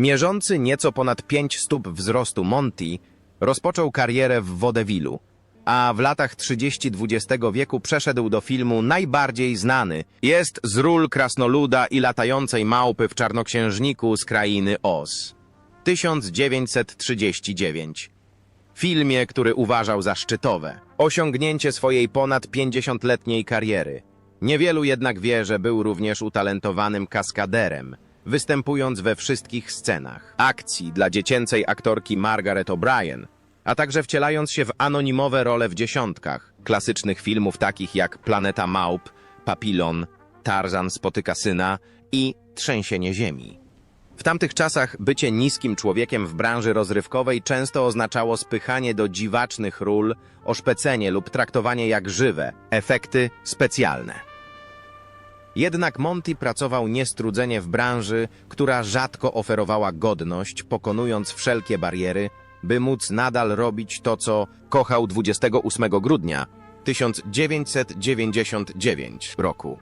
Mierzący nieco ponad 5 stóp wzrostu Monty rozpoczął karierę w Waudevillu, a w latach 30 XX wieku przeszedł do filmu najbardziej znany. Jest z ról krasnoluda i latającej małpy w czarnoksiężniku z krainy Oz. 1939. Filmie, który uważał za szczytowe. Osiągnięcie swojej ponad 50-letniej kariery. Niewielu jednak wie, że był również utalentowanym kaskaderem, występując we wszystkich scenach akcji dla dziecięcej aktorki Margaret O'Brien, a także wcielając się w anonimowe role w dziesiątkach klasycznych filmów takich jak Planeta Małp, Papilon, Tarzan spotyka syna i Trzęsienie ziemi. W tamtych czasach bycie niskim człowiekiem w branży rozrywkowej często oznaczało spychanie do dziwacznych ról, oszpecenie lub traktowanie jak żywe, efekty specjalne. Jednak Monty pracował niestrudzenie w branży, która rzadko oferowała godność, pokonując wszelkie bariery, by móc nadal robić to, co kochał 28 grudnia 1999 roku.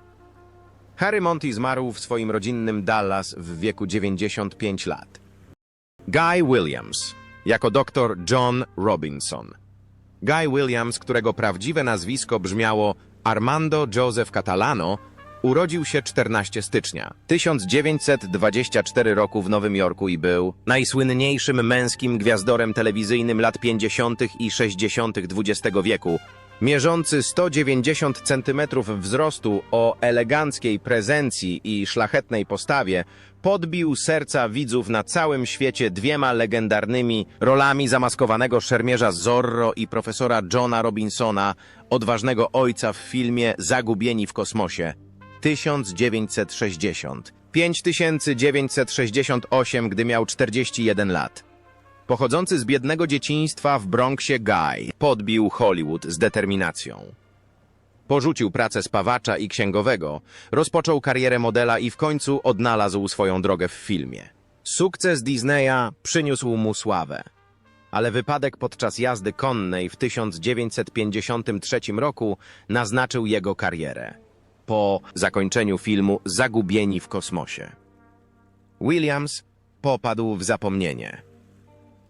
Harry Monty zmarł w swoim rodzinnym Dallas w wieku 95 lat. Guy Williams, jako dr John Robinson. Guy Williams, którego prawdziwe nazwisko brzmiało Armando Joseph Catalano, urodził się 14 stycznia 1924 roku w Nowym Jorku i był najsłynniejszym męskim gwiazdorem telewizyjnym lat 50. i 60. XX wieku, mierzący 190 cm wzrostu o eleganckiej prezencji i szlachetnej postawie, podbił serca widzów na całym świecie dwiema legendarnymi rolami zamaskowanego szermierza Zorro i profesora Johna Robinsona, odważnego ojca w filmie Zagubieni w kosmosie. 1960. 5968, gdy miał 41 lat. Pochodzący z biednego dzieciństwa w Bronxie Guy podbił Hollywood z determinacją. Porzucił pracę spawacza i księgowego, rozpoczął karierę modela i w końcu odnalazł swoją drogę w filmie. Sukces Disneya przyniósł mu sławę. Ale wypadek podczas jazdy konnej w 1953 roku naznaczył jego karierę. Po zakończeniu filmu Zagubieni w kosmosie. Williams popadł w zapomnienie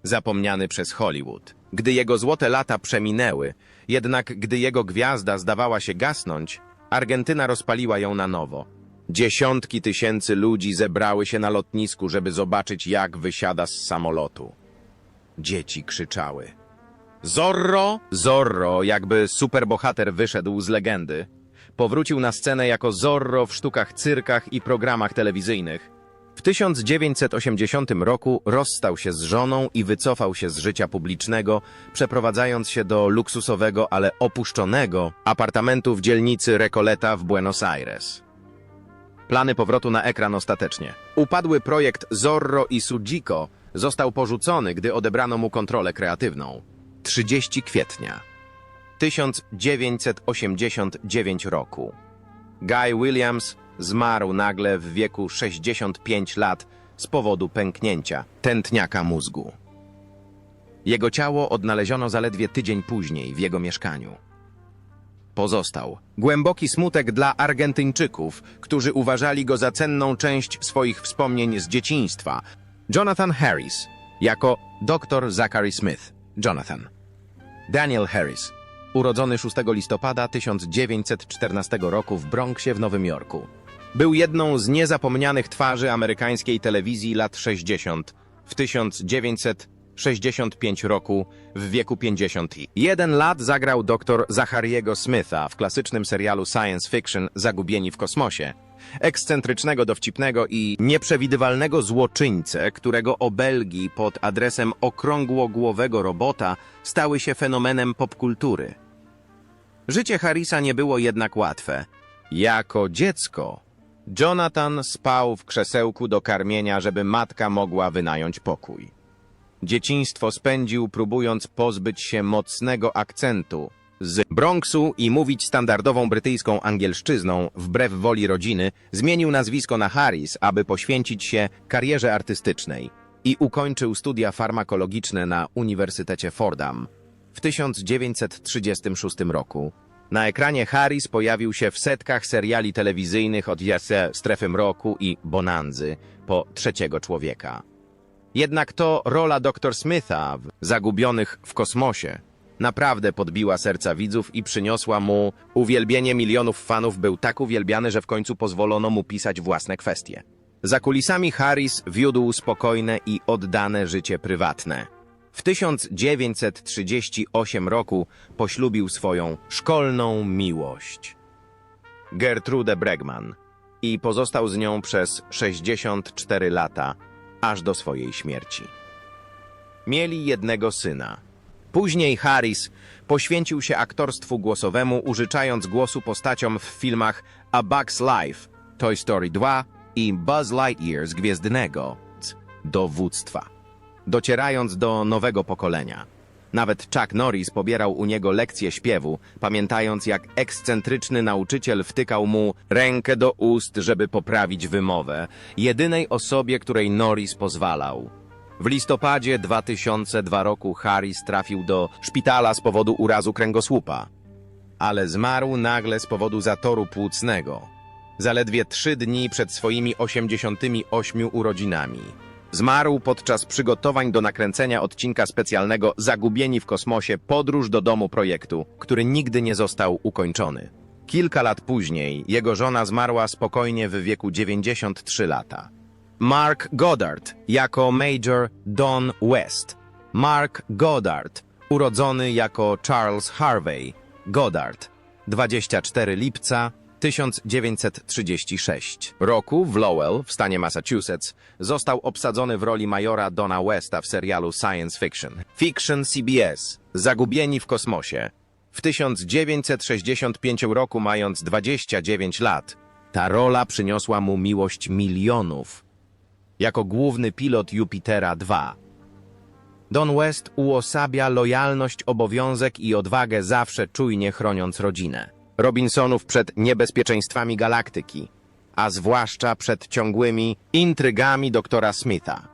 zapomniany przez Hollywood. Gdy jego złote lata przeminęły, jednak gdy jego gwiazda zdawała się gasnąć, Argentyna rozpaliła ją na nowo. Dziesiątki tysięcy ludzi zebrały się na lotnisku, żeby zobaczyć, jak wysiada z samolotu. Dzieci krzyczały. Zorro! Zorro, jakby superbohater wyszedł z legendy. Powrócił na scenę jako Zorro w sztukach cyrkach i programach telewizyjnych. W 1980 roku rozstał się z żoną i wycofał się z życia publicznego, przeprowadzając się do luksusowego, ale opuszczonego apartamentu w dzielnicy Recoleta w Buenos Aires. Plany powrotu na ekran ostatecznie. Upadły projekt Zorro i Sujiko został porzucony, gdy odebrano mu kontrolę kreatywną. 30 kwietnia 1989 roku. Guy Williams zmarł nagle w wieku 65 lat z powodu pęknięcia tętniaka mózgu. Jego ciało odnaleziono zaledwie tydzień później w jego mieszkaniu. Pozostał głęboki smutek dla Argentyńczyków, którzy uważali go za cenną część swoich wspomnień z dzieciństwa. Jonathan Harris jako dr Zachary Smith. Jonathan. Daniel Harris, urodzony 6 listopada 1914 roku w Bronxie w Nowym Jorku. Był jedną z niezapomnianych twarzy amerykańskiej telewizji lat 60 w 1965 roku w wieku 51 lat zagrał dr Zachariego Smitha w klasycznym serialu science fiction Zagubieni w kosmosie. Ekscentrycznego, dowcipnego i nieprzewidywalnego złoczyńcę, którego obelgi pod adresem okrągłogłowego robota stały się fenomenem popkultury. Życie Harrisa nie było jednak łatwe. Jako dziecko Jonathan spał w krzesełku do karmienia, żeby matka mogła wynająć pokój. Dzieciństwo spędził próbując pozbyć się mocnego akcentu z Bronxu i mówić standardową brytyjską angielszczyzną wbrew woli rodziny, zmienił nazwisko na Harris, aby poświęcić się karierze artystycznej i ukończył studia farmakologiczne na Uniwersytecie Fordham. W 1936 roku na ekranie Harris pojawił się w setkach seriali telewizyjnych od Jesse Strefy Mroku i Bonanzy po Trzeciego Człowieka. Jednak to rola dr Smitha w Zagubionych w kosmosie naprawdę podbiła serca widzów i przyniosła mu uwielbienie milionów fanów. Był tak uwielbiany, że w końcu pozwolono mu pisać własne kwestie. Za kulisami Harris wiódł spokojne i oddane życie prywatne. W 1938 roku poślubił swoją szkolną miłość. Gertrude Bregman i pozostał z nią przez 64 lata, aż do swojej śmierci. Mieli jednego syna. Później Harris poświęcił się aktorstwu głosowemu, użyczając głosu postaciom w filmach A Bug's Life, Toy Story 2 i Buzz Lightyear z Gwiezdnego dowództwa, docierając do nowego pokolenia. Nawet Chuck Norris pobierał u niego lekcje śpiewu, pamiętając jak ekscentryczny nauczyciel wtykał mu rękę do ust, żeby poprawić wymowę, jedynej osobie, której Norris pozwalał. W listopadzie 2002 roku Harris trafił do szpitala z powodu urazu kręgosłupa, ale zmarł nagle z powodu zatoru płucnego, zaledwie trzy dni przed swoimi 88 urodzinami. Zmarł podczas przygotowań do nakręcenia odcinka specjalnego Zagubieni w kosmosie Podróż do domu projektu, który nigdy nie został ukończony. Kilka lat później jego żona zmarła spokojnie w wieku 93 lata. Mark Goddard jako Major Don West. Mark Goddard, urodzony jako Charles Harvey Goddard, 24 lipca 1936 roku w Lowell w stanie Massachusetts został obsadzony w roli majora Dona Westa w serialu Science Fiction. Fiction CBS Zagubieni w kosmosie. W 1965 roku mając 29 lat, ta rola przyniosła mu miłość milionów jako główny pilot Jupitera 2. Don West uosabia lojalność, obowiązek i odwagę zawsze czujnie chroniąc rodzinę. Robinsonów przed niebezpieczeństwami galaktyki, a zwłaszcza przed ciągłymi intrygami doktora Smitha.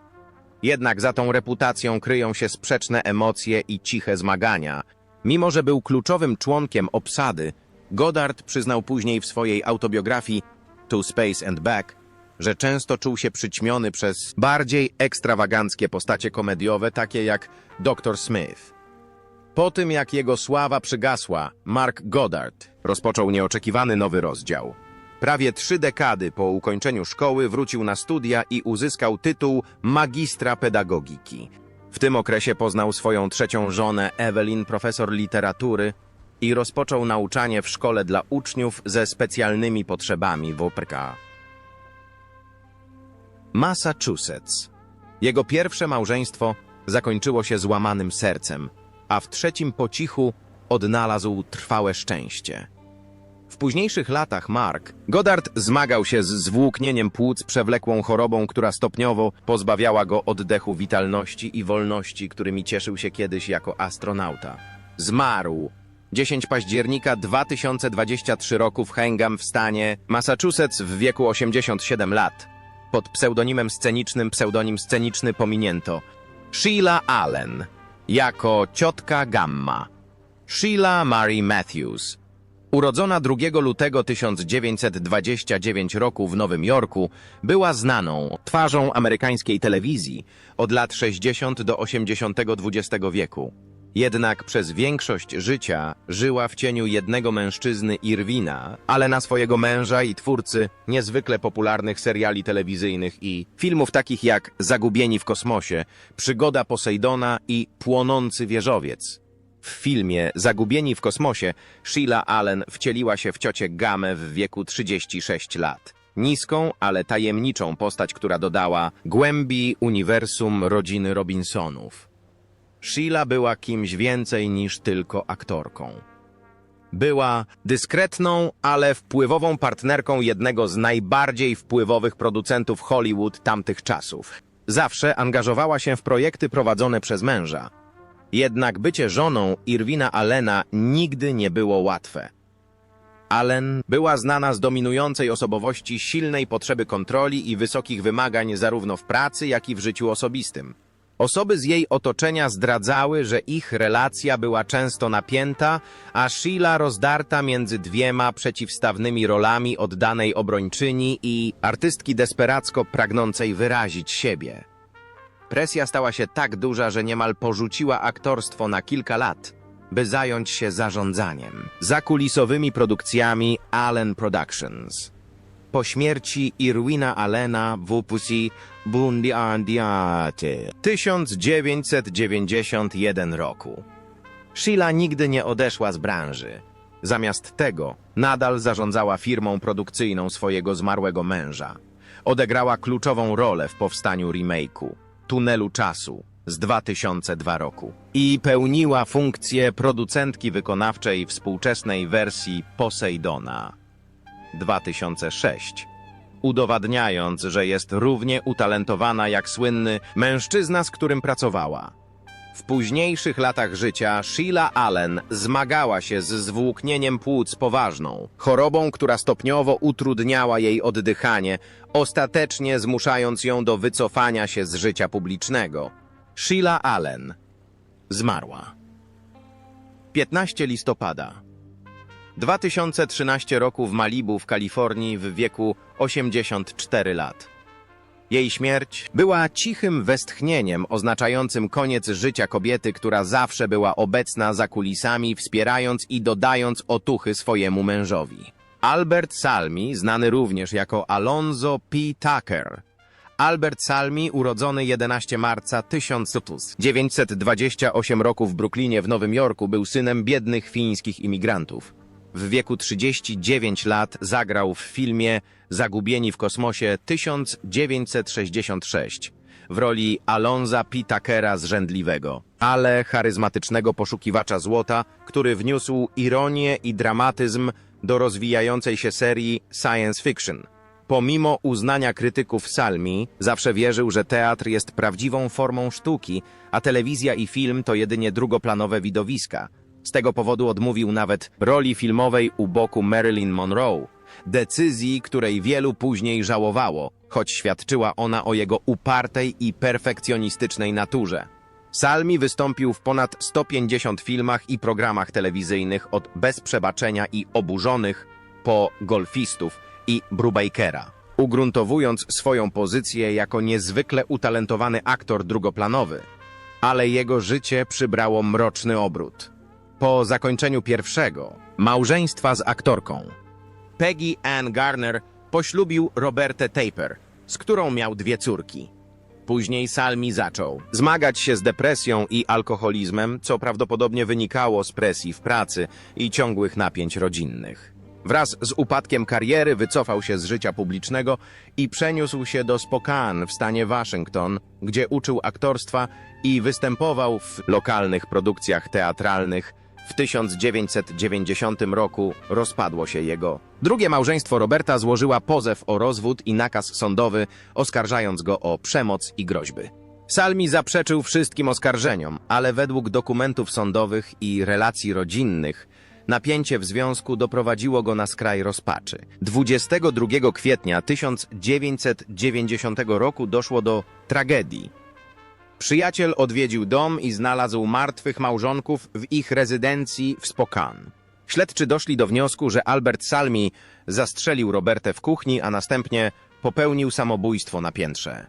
Jednak za tą reputacją kryją się sprzeczne emocje i ciche zmagania. Mimo, że był kluczowym członkiem obsady, Goddard przyznał później w swojej autobiografii To Space and Back, że często czuł się przyćmiony przez bardziej ekstrawaganckie postacie komediowe, takie jak Dr. Smith. Po tym, jak jego sława przygasła, Mark Goddard rozpoczął nieoczekiwany nowy rozdział. Prawie trzy dekady po ukończeniu szkoły wrócił na studia i uzyskał tytuł magistra pedagogiki. W tym okresie poznał swoją trzecią żonę, Evelyn, profesor literatury, i rozpoczął nauczanie w szkole dla uczniów ze specjalnymi potrzebami WPK. Massachusetts. Jego pierwsze małżeństwo zakończyło się złamanym sercem, a w trzecim po cichu odnalazł trwałe szczęście. W późniejszych latach Mark Goddard zmagał się z zwłóknieniem płuc przewlekłą chorobą, która stopniowo pozbawiała go oddechu witalności i wolności, którymi cieszył się kiedyś jako astronauta. Zmarł 10 października 2023 roku w Hingham w stanie Massachusetts w wieku 87 lat pod pseudonimem scenicznym pseudonim sceniczny pominięto. Sheila Allen jako ciotka Gamma. Sheila Mary Matthews. Urodzona 2 lutego 1929 roku w Nowym Jorku, była znaną twarzą amerykańskiej telewizji od lat 60 do 80 XX wieku. Jednak przez większość życia żyła w cieniu jednego mężczyzny Irwina, ale na swojego męża i twórcy niezwykle popularnych seriali telewizyjnych i filmów takich jak Zagubieni w kosmosie, Przygoda Posejdona i Płonący wieżowiec. W filmie Zagubieni w kosmosie Sheila Allen wcieliła się w ciocię Gamę w wieku 36 lat. Niską, ale tajemniczą postać, która dodała głębi uniwersum rodziny Robinsonów. Sheila była kimś więcej niż tylko aktorką. Była dyskretną, ale wpływową partnerką jednego z najbardziej wpływowych producentów Hollywood tamtych czasów. Zawsze angażowała się w projekty prowadzone przez męża. Jednak bycie żoną Irwina Allena nigdy nie było łatwe. Allen była znana z dominującej osobowości, silnej potrzeby kontroli i wysokich wymagań zarówno w pracy, jak i w życiu osobistym. Osoby z jej otoczenia zdradzały, że ich relacja była często napięta, a Sheila rozdarta między dwiema przeciwstawnymi rolami oddanej obrończyni i artystki desperacko pragnącej wyrazić siebie. Presja stała się tak duża, że niemal porzuciła aktorstwo na kilka lat, by zająć się zarządzaniem, zakulisowymi produkcjami Allen Productions. Po śmierci Irwina Allena w Upusi Bundiandiate 1991 roku. Sheila nigdy nie odeszła z branży. Zamiast tego nadal zarządzała firmą produkcyjną swojego zmarłego męża. Odegrała kluczową rolę w powstaniu remake'u Tunelu Czasu z 2002 roku i pełniła funkcję producentki wykonawczej współczesnej wersji Poseidona 2006, udowadniając, że jest równie utalentowana jak słynny mężczyzna, z którym pracowała. W późniejszych latach życia Sheila Allen zmagała się z zwłóknieniem płuc poważną, chorobą, która stopniowo utrudniała jej oddychanie, ostatecznie zmuszając ją do wycofania się z życia publicznego. Sheila Allen zmarła. 15 listopada 2013 roku w Malibu w Kalifornii w wieku 84 lat. Jej śmierć była cichym westchnieniem oznaczającym koniec życia kobiety, która zawsze była obecna za kulisami, wspierając i dodając otuchy swojemu mężowi. Albert Salmi, znany również jako Alonzo P. Tucker. Albert Salmi, urodzony 11 marca 1928 roku w Brooklynie w Nowym Jorku, był synem biednych fińskich imigrantów. W wieku 39 lat zagrał w filmie Zagubieni w kosmosie 1966 w roli Alonza P. Tuckera zrzędliwego, ale charyzmatycznego poszukiwacza złota, który wniósł ironię i dramatyzm do rozwijającej się serii science fiction. Pomimo uznania krytyków Salmi, zawsze wierzył, że teatr jest prawdziwą formą sztuki, a telewizja i film to jedynie drugoplanowe widowiska. Z tego powodu odmówił nawet roli filmowej u boku Marilyn Monroe, decyzji, której wielu później żałowało, choć świadczyła ona o jego upartej i perfekcjonistycznej naturze. Salmi wystąpił w ponad 150 filmach i programach telewizyjnych od Bez Przebaczenia i Oburzonych po Golfistów i Brubakera, ugruntowując swoją pozycję jako niezwykle utalentowany aktor drugoplanowy. Ale jego życie przybrało mroczny obrót. Po zakończeniu pierwszego, małżeństwa z aktorką, Peggy Ann Garner poślubił Robertę Taper, z którą miał dwie córki. Później Salmi zaczął zmagać się z depresją i alkoholizmem, co prawdopodobnie wynikało z presji w pracy i ciągłych napięć rodzinnych. Wraz z upadkiem kariery wycofał się z życia publicznego i przeniósł się do Spokane w stanie Waszyngton, gdzie uczył aktorstwa i występował w lokalnych produkcjach teatralnych. W 1990 roku rozpadło się jego. Drugie małżeństwo Roberta złożyła pozew o rozwód i nakaz sądowy, oskarżając go o przemoc i groźby. Salmi zaprzeczył wszystkim oskarżeniom, ale według dokumentów sądowych i relacji rodzinnych napięcie w związku doprowadziło go na skraj rozpaczy. 22 kwietnia 1990 roku doszło do tragedii. Przyjaciel odwiedził dom i znalazł martwych małżonków w ich rezydencji w Spokane. Śledczy doszli do wniosku, że Albert Salmi zastrzelił Robertę w kuchni, a następnie popełnił samobójstwo na piętrze.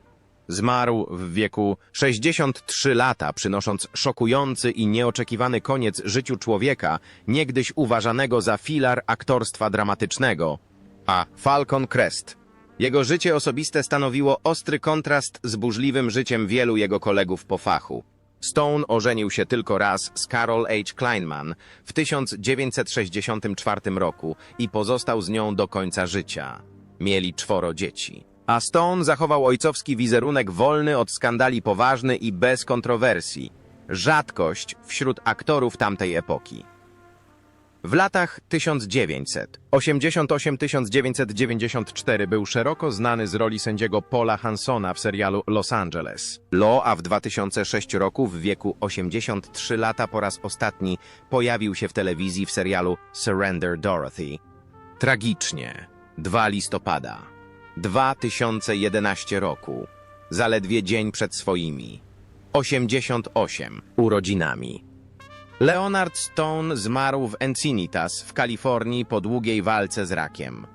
Zmarł w wieku 63 lata, przynosząc szokujący i nieoczekiwany koniec życiu człowieka, niegdyś uważanego za filar aktorstwa dramatycznego, a Falcon Crest. Jego życie osobiste stanowiło ostry kontrast z burzliwym życiem wielu jego kolegów po fachu. Stone ożenił się tylko raz z Carol H. Kleinman w 1964 roku i pozostał z nią do końca życia. Mieli czworo dzieci. A Stone zachował ojcowski wizerunek wolny od skandali poważny i bez kontrowersji. Rzadkość wśród aktorów tamtej epoki. W latach 1988-1994 był szeroko znany z roli sędziego Paula Hansona w serialu Los Angeles. Lo, a w 2006 roku w wieku 83 lata po raz ostatni pojawił się w telewizji w serialu Surrender Dorothy. Tragicznie. 2 listopada. 2011 roku. Zaledwie dzień przed swoimi. 88 urodzinami. Leonard Stone zmarł w Encinitas w Kalifornii po długiej walce z rakiem.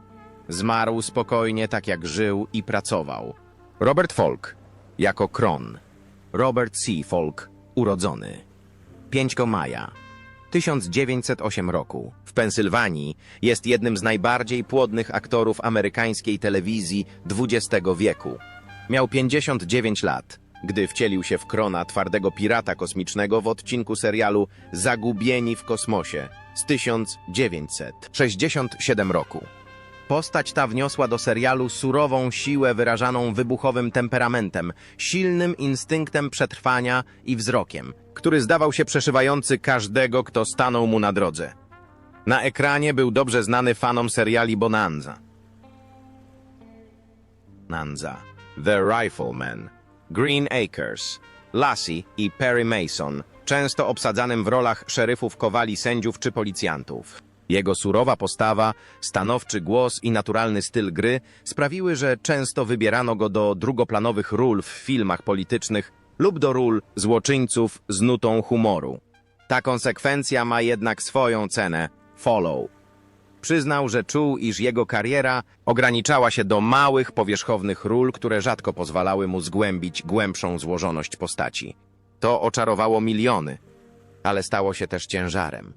Zmarł spokojnie, tak jak żył i pracował. Robert Folk jako Kron. Robert C. Folk, urodzony. 5 maja 1908 roku w Pensylwanii jest jednym z najbardziej płodnych aktorów amerykańskiej telewizji XX wieku. Miał 59 lat, gdy wcielił się w Krona twardego pirata kosmicznego w odcinku serialu Zagubieni w kosmosie z 1967 roku. Postać ta wniosła do serialu surową siłę wyrażaną wybuchowym temperamentem, silnym instynktem przetrwania i wzrokiem, który zdawał się przeszywający każdego, kto stanął mu na drodze. Na ekranie był dobrze znany fanom seriali Bonanza. Bonanza, The Rifleman, Green Acres, Lassie i Perry Mason, często obsadzanym w rolach szeryfów kowali sędziów czy policjantów. Jego surowa postawa, stanowczy głos i naturalny styl gry sprawiły, że często wybierano go do drugoplanowych ról w filmach politycznych lub do ról złoczyńców z nutą humoru. Ta konsekwencja ma jednak swoją cenę – follow. Przyznał, że czuł, iż jego kariera ograniczała się do małych, powierzchownych ról, które rzadko pozwalały mu zgłębić głębszą złożoność postaci. To oczarowało miliony, ale stało się też ciężarem.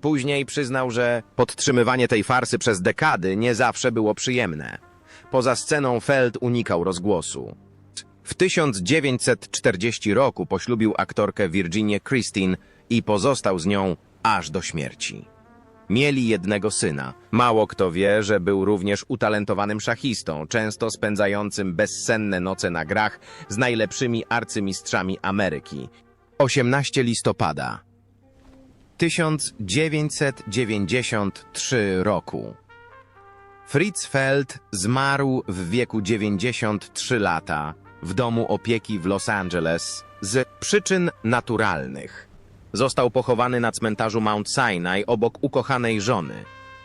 Później przyznał, że podtrzymywanie tej farsy przez dekady nie zawsze było przyjemne. Poza sceną Feld unikał rozgłosu. W 1940 roku poślubił aktorkę Virginię Christine i pozostał z nią aż do śmierci. Mieli jednego syna. Mało kto wie, że był również utalentowanym szachistą, często spędzającym bezsenne noce na grach z najlepszymi arcymistrzami Ameryki. 18 listopada 1993 roku. Fritz Feld zmarł w wieku 93 lata w domu opieki w Los Angeles z przyczyn naturalnych. Został pochowany na cmentarzu Mount Sinai obok ukochanej żony.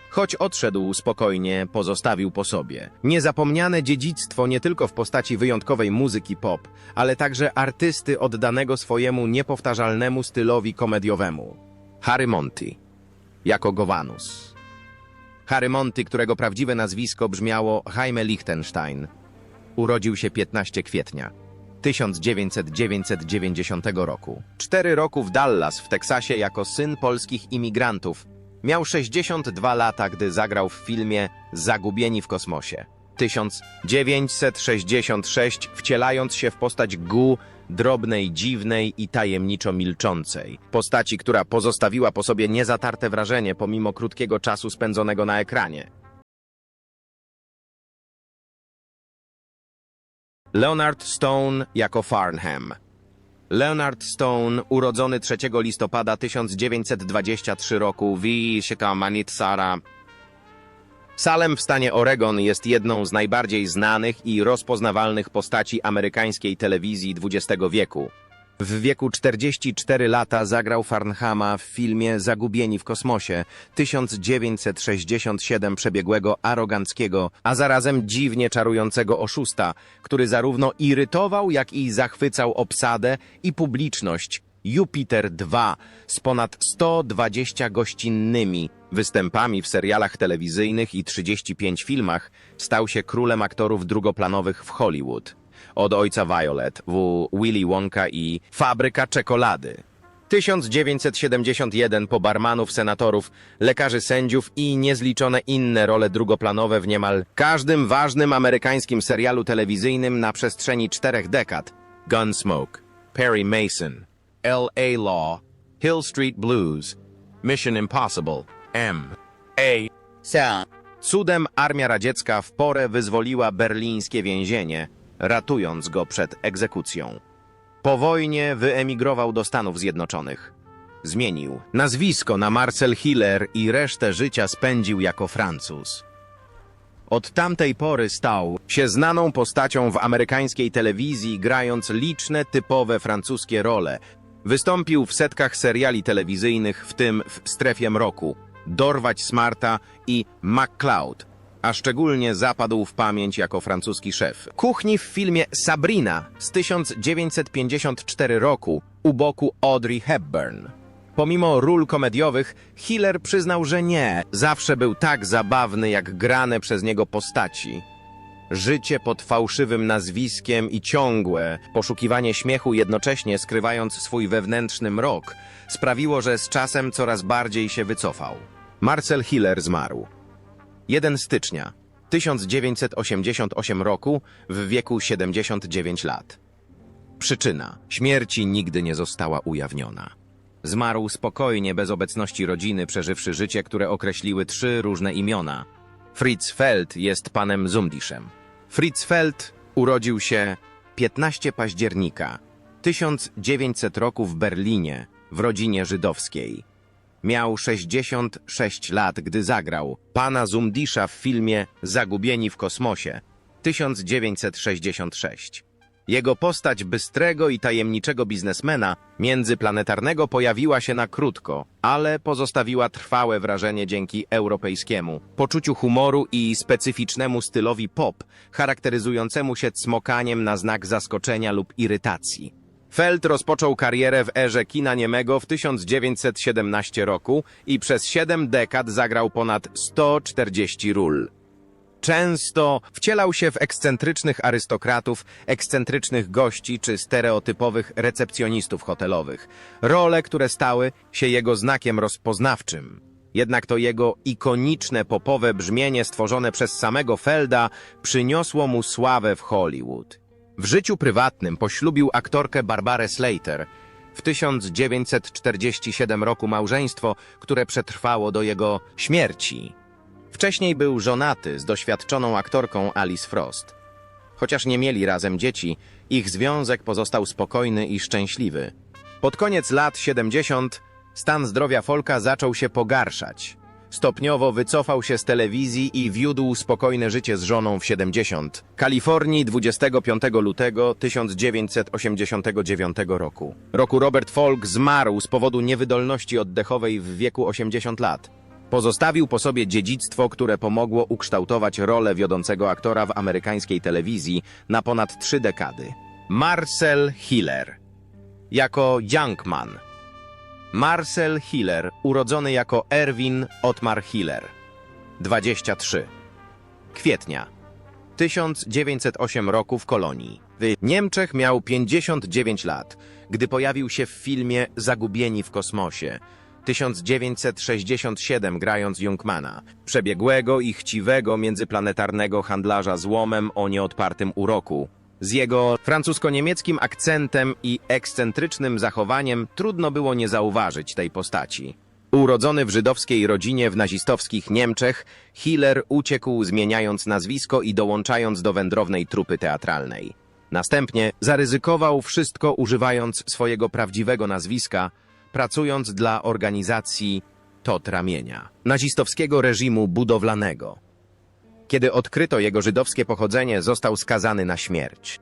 Choć odszedł spokojnie, pozostawił po sobie niezapomniane dziedzictwo nie tylko w postaci wyjątkowej muzyki pop, ale także artysty oddanego swojemu niepowtarzalnemu stylowi komediowemu. Harry Monty, jako Govanus. Harry Monty, którego prawdziwe nazwisko brzmiało Jaime Lichtenstein, urodził się 15 kwietnia 1990 roku. Cztery roku w Dallas w Teksasie jako syn polskich imigrantów. Miał 62 lata, gdy zagrał w filmie Zagubieni w kosmosie. 1966 wcielając się w postać Gu, drobnej, dziwnej i tajemniczo milczącej. Postaci, która pozostawiła po sobie niezatarte wrażenie pomimo krótkiego czasu spędzonego na ekranie. Leonard Stone jako Farnham. Leonard Stone, urodzony 3 listopada 1923 roku w Manitsara. Salem w stanie Oregon jest jedną z najbardziej znanych i rozpoznawalnych postaci amerykańskiej telewizji XX wieku. W wieku 44 lata zagrał Farnhama w filmie Zagubieni w kosmosie 1967 przebiegłego, aroganckiego, a zarazem dziwnie czarującego oszusta, który zarówno irytował, jak i zachwycał obsadę i publiczność. Jupiter 2 z ponad 120 gościnnymi występami w serialach telewizyjnych i 35 filmach stał się królem aktorów drugoplanowych w Hollywood od ojca Violet w Willy Wonka i Fabryka Czekolady. 1971 po barmanów, senatorów, lekarzy sędziów i niezliczone inne role drugoplanowe w niemal każdym ważnym amerykańskim serialu telewizyjnym na przestrzeni czterech dekad. Gunsmoke, Perry Mason, L.A. Law, Hill Street Blues, Mission Impossible, M. A. Cudem armia radziecka w porę wyzwoliła berlińskie więzienie, ratując go przed egzekucją. Po wojnie wyemigrował do Stanów Zjednoczonych. Zmienił nazwisko na Marcel Hiller i resztę życia spędził jako Francuz. Od tamtej pory stał się znaną postacią w amerykańskiej telewizji, grając liczne typowe francuskie role. Wystąpił w setkach seriali telewizyjnych, w tym w Strefie Mroku, Dorwać Smarta i MacCloud, a szczególnie zapadł w pamięć jako francuski szef. Kuchni w filmie Sabrina z 1954 roku u boku Audrey Hepburn. Pomimo ról komediowych, Hiller przyznał, że nie, zawsze był tak zabawny jak grane przez niego postaci. Życie pod fałszywym nazwiskiem i ciągłe poszukiwanie śmiechu, jednocześnie skrywając swój wewnętrzny mrok, sprawiło, że z czasem coraz bardziej się wycofał. Marcel Hiller zmarł. 1 stycznia 1988 roku w wieku 79 lat. Przyczyna śmierci nigdy nie została ujawniona. Zmarł spokojnie, bez obecności rodziny, przeżywszy życie, które określiły trzy różne imiona. Fritz Feld jest panem Zumdiszem. Fritz Feld urodził się 15 października 1900 roku w Berlinie w rodzinie żydowskiej. Miał 66 lat, gdy zagrał pana Zumdisza w filmie Zagubieni w kosmosie 1966. Jego postać bystrego i tajemniczego biznesmena międzyplanetarnego pojawiła się na krótko, ale pozostawiła trwałe wrażenie dzięki europejskiemu poczuciu humoru i specyficznemu stylowi pop, charakteryzującemu się cmokaniem na znak zaskoczenia lub irytacji. Feld rozpoczął karierę w erze kina niemego w 1917 roku i przez 7 dekad zagrał ponad 140 ról. Często wcielał się w ekscentrycznych arystokratów, ekscentrycznych gości czy stereotypowych recepcjonistów hotelowych. Role, które stały się jego znakiem rozpoznawczym. Jednak to jego ikoniczne popowe brzmienie stworzone przez samego Felda przyniosło mu sławę w Hollywood. W życiu prywatnym poślubił aktorkę Barbarę Slater. W 1947 roku małżeństwo, które przetrwało do jego śmierci. Wcześniej był żonaty z doświadczoną aktorką Alice Frost. Chociaż nie mieli razem dzieci, ich związek pozostał spokojny i szczęśliwy. Pod koniec lat 70 stan zdrowia Folka zaczął się pogarszać. Stopniowo wycofał się z telewizji i wiódł spokojne życie z żoną w 70. Kalifornii 25 lutego 1989 roku. Roku Robert Folk zmarł z powodu niewydolności oddechowej w wieku 80 lat. Pozostawił po sobie dziedzictwo, które pomogło ukształtować rolę wiodącego aktora w amerykańskiej telewizji na ponad trzy dekady. Marcel Hiller. Jako Youngman. Marcel Hiller, urodzony jako Erwin Otmar Hiller. 23. Kwietnia. 1908 roku w Kolonii. W Niemczech miał 59 lat, gdy pojawił się w filmie Zagubieni w kosmosie. 1967 grając Jungmana, przebiegłego i chciwego międzyplanetarnego handlarza złomem o nieodpartym uroku. Z jego francusko-niemieckim akcentem i ekscentrycznym zachowaniem trudno było nie zauważyć tej postaci. Urodzony w żydowskiej rodzinie w nazistowskich Niemczech, Hiller uciekł zmieniając nazwisko i dołączając do wędrownej trupy teatralnej. Następnie zaryzykował wszystko używając swojego prawdziwego nazwiska, pracując dla organizacji Tot Ramienia, nazistowskiego reżimu budowlanego. Kiedy odkryto jego żydowskie pochodzenie, został skazany na śmierć.